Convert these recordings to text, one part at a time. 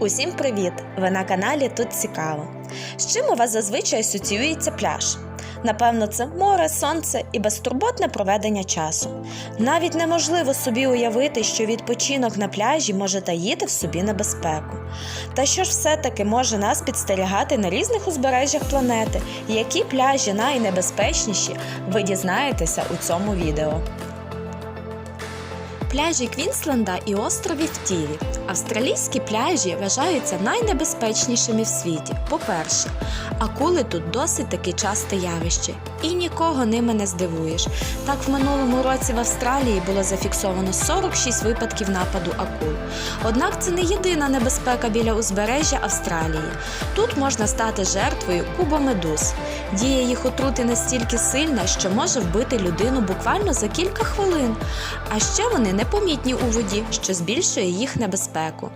Усім привіт! Ви на каналі Тут Цікаво. З чим у вас зазвичай асоціюється пляж? Напевно, це море, сонце і безтурботне проведення часу. Навіть неможливо собі уявити, що відпочинок на пляжі може таїти в собі небезпеку. Та що ж все-таки може нас підстерігати на різних узбережжях планети, які пляжі найнебезпечніші, ви дізнаєтеся у цьому відео. Пляжі Квінсленда і островів Тіві. Австралійські пляжі вважаються найнебезпечнішими в світі. По-перше, акули тут досить таки часте явище, і нікого ними не здивуєш. Так в минулому році в Австралії було зафіксовано 46 випадків нападу акул. Однак це не єдина небезпека біля узбережжя Австралії. Тут можна стати жертвою кубомедуз. Дія їх отрути настільки сильна, що може вбити людину буквально за кілька хвилин. А ще вони непомітні у воді, що збільшує їх небезпеку.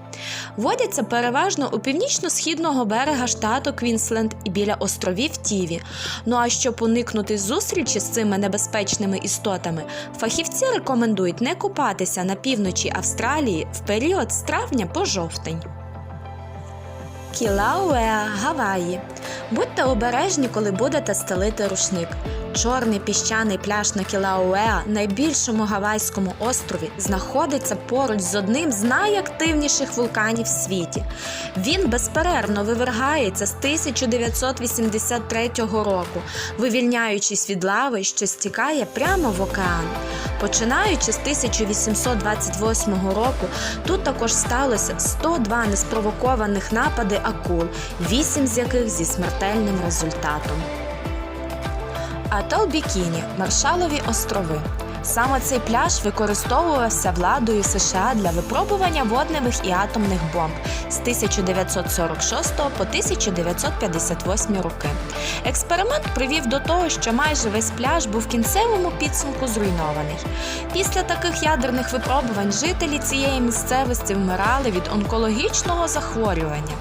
Водяться переважно у північно-східного берега штату Квінсленд і біля островів Тіві. Ну а щоб уникнути зустрічі з цими небезпечними істотами, фахівці рекомендують не купатися на півночі Австралії в період з травня по жовтень. Кілауеа, Гаваї. Будьте обережні, коли будете стелити рушник. Чорний піщаний пляж на Кілауеа, найбільшому гавайському острові, знаходиться поруч з одним з найактивніших вулканів в світі. Він безперервно вивергається з 1983 року, вивільняючись від лави, що стікає прямо в океан. Починаючи з 1828 року, тут також сталося 102 неспровокованих напади акул, 8 з яких зі смертельним результатом. Атол Бікіні, Маршалові острови. Саме цей пляж використовувався владою США для випробування водневих і атомних бомб з 1946 по 1958 роки. Експеримент привів до того, що майже весь пляж був в кінцевому підсумку зруйнований. Після таких ядерних випробувань жителі цієї місцевості вмирали від онкологічного захворювання.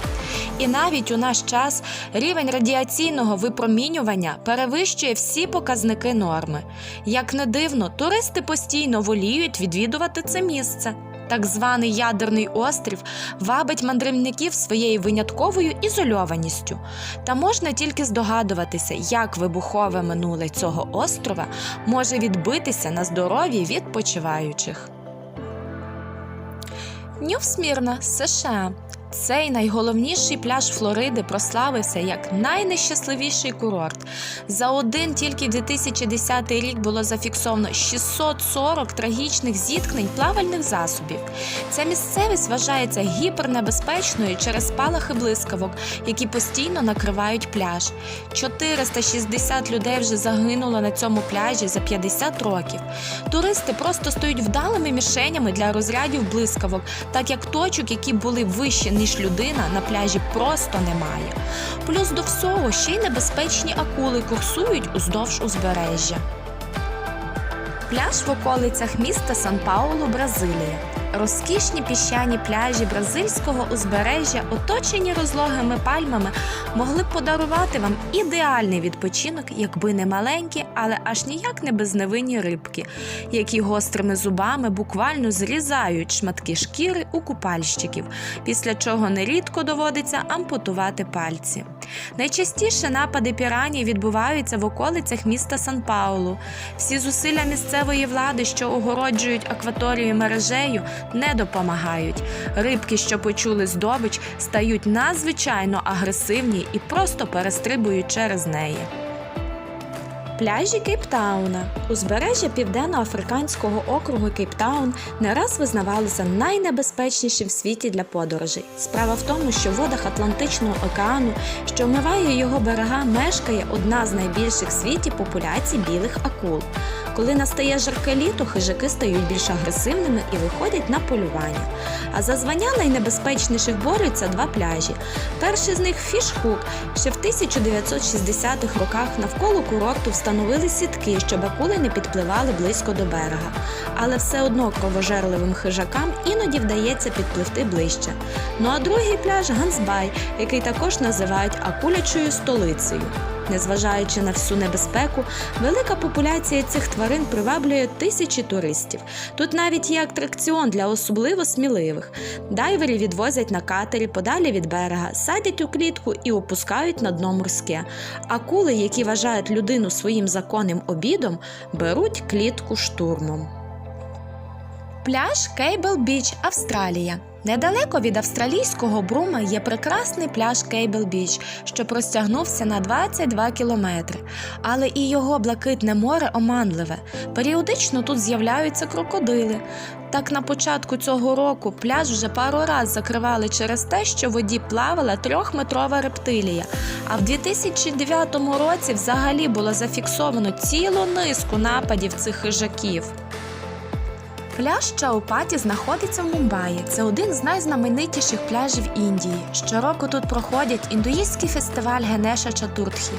І навіть у наш час рівень радіаційного випромінювання перевищує всі показники норми. Як не дивно, туристи постійно воліють відвідувати це місце. Так званий ядерний острів вабить мандрівників своєю винятковою ізольованістю. Та можна тільки здогадуватися, як вибухове минуле цього острова може відбитися на здоров'ї відпочиваючих. Нью-Смірна, США. Цей найголовніший пляж Флориди прославився як найнещасливіший курорт. За один тільки 2010 рік було зафіксовано 640 трагічних зіткнень плавальних засобів. Ця місцевість вважається гіпернебезпечною через спалахи блискавок, які постійно накривають пляж. 460 людей вже загинуло на цьому пляжі за 50 років. Туристи просто стають вдалими мішенями для розрядів блискавок, так як точок, які були вищі ніж людина, на пляжі просто немає. Плюс до всього ще й небезпечні акули курсують уздовж узбережжя. Пляж в околицях міста Сан-Паулу, Бразилія. Розкішні піщані пляжі бразильського узбережжя, оточені розлогими пальмами, могли б подарувати вам ідеальний відпочинок, якби не маленькі, але аж ніяк не безневинні рибки, які гострими зубами буквально зрізають шматки шкіри у купальщиків, після чого нерідко доводиться ампутувати пальці. Найчастіше напади піраній відбуваються в околицях міста Сан-Паулу. Всі зусилля місцевої влади, що огороджують акваторію мережею, не допомагають. Рибки, що почули здобич, стають надзвичайно агресивні і просто перестрибують через неї. Пляжі Кейптауна. Узбережжя Південно-Африканського округу Кейптаун не раз визнавалися найнебезпечнішим в світі для подорожей. Справа в тому, що в водах Атлантичного океану, що вмиває його берега, мешкає одна з найбільших в світі популяцій білих акул. Коли настає жарке літо, хижаки стають більш агресивними і виходять на полювання. А за звання найнебезпечніших борються два пляжі. Перший з них Фішхук. Ще в 1960-х роках навколо курорту встановили сітки, щоб акули не підпливали близько до берега. Але все одно кровожерливим хижакам іноді вдається підпливти ближче. Ну а другий пляж Гансбай, який також називають акулячою столицею. Незважаючи на всю небезпеку, велика популяція цих тварин приваблює тисячі туристів. Тут навіть є атракціон для особливо сміливих. Дайвери відвозять на катері подалі від берега, садять у клітку і опускають на дно морське. Акули, які вважають людину своїм законним обідом, беруть клітку штурмом. Пляж Кейбл Біч, Австралія. Недалеко від австралійського Брума є прекрасний пляж Кейбл Біч, що простягнувся на 22 кілометри. Але і його блакитне море оманливе. Періодично тут з'являються крокодили. Так на початку цього року пляж вже пару раз закривали через те, що в воді плавала трьохметрова рептилія. А в 2009 році взагалі було зафіксовано цілу низку нападів цих хижаків. Пляж Чаупаті знаходиться в Мумбаї. Це один з найзнаменитіших пляжів Індії. Щороку тут проходять індуїстський фестиваль Генеша Чатуртхі.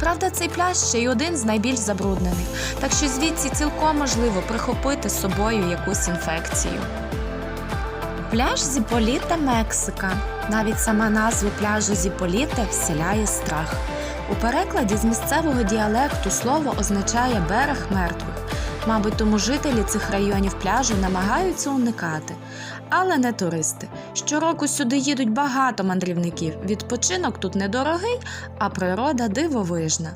Правда, цей пляж ще й один з найбільш забруднених, так що звідси цілком можливо прихопити з собою якусь інфекцію. Пляж Зіполіта, Мексика. Навіть сама назва пляжу Зіполіта вселяє страх. У перекладі з місцевого діалекту слово означає берег мертвих. Мабуть, тому жителі цих районів пляжу намагаються уникати. Але не туристи. Щороку сюди їдуть багато мандрівників. Відпочинок тут недорогий, а природа дивовижна.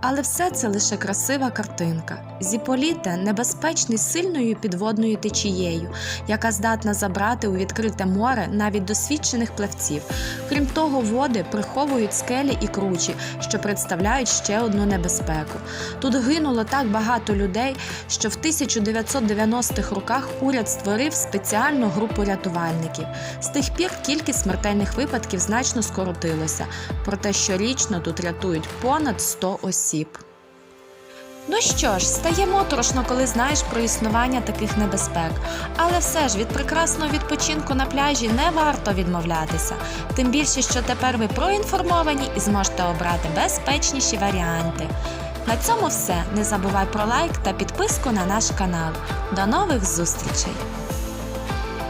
Але все це лише красива картинка. Зіполіте небезпечний сильною підводною течією, яка здатна забрати у відкрите море навіть досвідчених плавців. Крім того, води приховують скелі і кручі, що представляють ще одну небезпеку. Тут гинуло так багато людей, що в 1990-х роках уряд створив спеціальну групу. З тих пір кількість смертельних випадків значно скоротилася, проте щорічно тут рятують понад 100 осіб. Ну що ж, стає моторошно, коли знаєш про існування таких небезпек. Але все ж від прекрасного відпочинку на пляжі не варто відмовлятися. Тим більше, що тепер ви проінформовані і зможете обрати безпечніші варіанти. На цьому все. Не забувай про лайк та підписку на наш канал. До нових зустрічей!